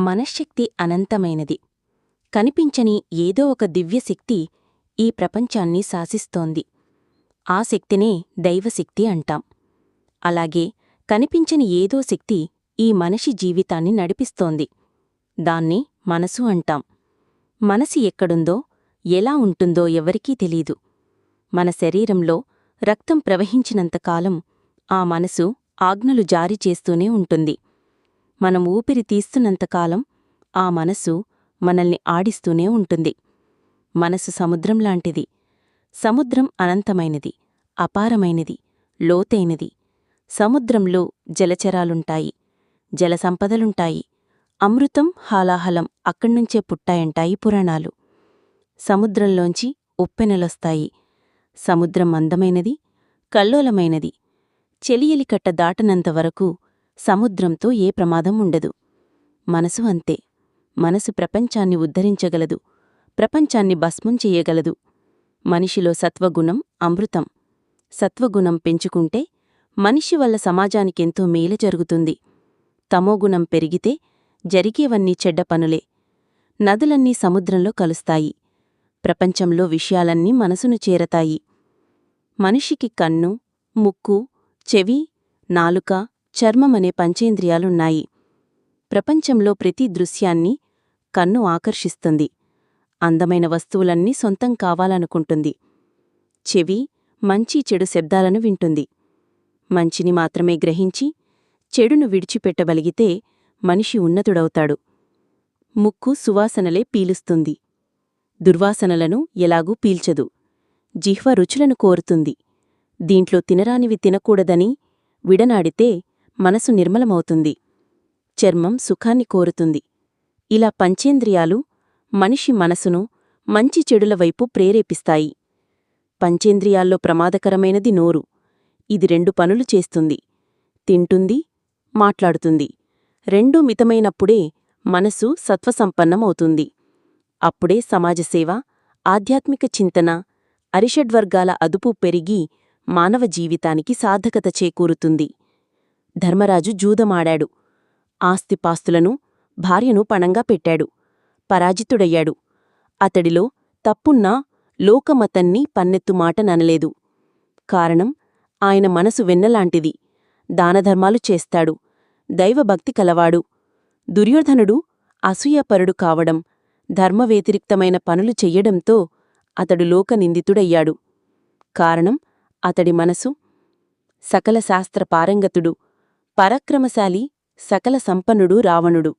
మనశ్శక్తి అనంతమైనది. కనిపించని ఏదో ఒక దివ్యశక్తి ఈ ప్రపంచాన్ని శాసిస్తోంది. ఆ శక్తినే దైవశక్తి అంటాం. అలాగే కనిపించని ఏదో శక్తి ఈ మనిషి జీవితాన్ని నడిపిస్తోంది. దాన్ని మనసు అంటాం. మనసి ఎక్కడుందో ఎలా ఉంటుందో ఎవరికీ తెలీదు. మన శరీరంలో రక్తం ప్రవహించినంతకాలం ఆ మనసు ఆజ్ఞలు జారీ చేస్తూనే ఉంటుంది. మనం ఊపిరి తీస్తున్నంతకాలం ఆ మనసు మనల్ని ఆడిస్తూనే ఉంటుంది. మనసు సముద్రం లాంటిది. సముద్రం అనంతమైనది అపారమైనది లోతైనది. సముద్రంలో జలచరాలుంటాయి జలసంపదలుంటాయి. అమృతం హాలాహలం అక్కడ్నుంచే పుట్టాయంటాయి పురాణాలు. సముద్రంలోంచి ఉప్పెనలొస్తాయి. సముద్రం అందమైనది కల్లోలమైనది. చెలియలికట్ట దాటనంతవరకు సముద్రంతో ఏ ప్రమాదం ఉండదు. మనసు అంతే. మనసు ప్రపంచాన్ని ఉద్ధరించగలదు. ప్రపంచాన్ని భస్మం చెయ్యగలదు మనిషిలో సత్వగుణం అమృతం. సత్వగుణం పెంచుకుంటే మనిషి వల్ల సమాజానికెంతో మేలు జరుగుతుంది. తమోగుణం పెరిగితే జరిగేవన్నీ చెడ్డ పనులే. నదులన్నీ సముద్రంలో కలుస్తాయి. ప్రపంచంలో విషయాలన్నీ మనసును చేరతాయి. మనిషికి కన్ను ముక్కు చెవి నాలుక చర్మమనే పంచేంద్రియాలున్నాయి. ప్రపంచంలో ప్రతి దృశ్యాన్ని కన్ను ఆకర్షిస్తుంది. అందమైన వస్తువులన్నీ సొంతం కావాలనుకుంటుంది. చెవి మంచి చెడు శబ్దాలను వింటుంది. మంచిని మాత్రమే గ్రహించి చెడును విడిచిపెట్టగలిగితే మనిషి ఉన్నతుడవుతాడు. ముక్కు సువాసనలే పీలుస్తుంది. దుర్వాసనలను ఎలాగూ పీల్చదు. జిహ్వ రుచులను కోరుతుంది. దీంట్లో తినరానివి తినకూడదని విడనాడితే మనసు నిర్మలమవుతుంది. చర్మం సుఖాన్ని కోరుతుంది. ఇలా పంచేంద్రియాలు మనిషి మనసును మంచి చెడుల వైపు ప్రేరేపిస్తాయి. పంచేంద్రియాల్లో ప్రమాదకరమైనది నోరు. ఇది రెండు పనులు చేస్తుంది. తింటుంది మాట్లాడుతుంది. రెండూ మితమైనప్పుడే మనసు సత్వసంపన్నమవుతుంది. అప్పుడే సమాజసేవ ఆధ్యాత్మిక చింతన అరిషడ్వర్గాల అదుపు పెరిగి మానవ జీవితానికి సార్థకత చేకూరుతుంది. ధర్మరాజు జూదమాడాడు. ఆస్తిపాస్తులను భార్యను పణంగా పెట్టాడు. పరాజితుడయ్యాడు. అతడిలో తప్పున్నా లోకమతన్ని పన్నెత్తుమాట ననలేదు. కారణం ఆయన మనసు వెన్నలాంటిది. దానధర్మాలు చేస్తాడు. దైవభక్తి కలవాడు. దుర్యోధనుడు అసూయపరుడు కావడం ధర్మవ్యతిరిక్తమైన పనులు చెయ్యడంతో అతడు లోకనిందితుడయ్యాడు. కారణం అతడి మనసు సకల శాస్త్ర పారంగతుడు పరక్రమశాలి సకల సంపన్నుడు రావణుడు.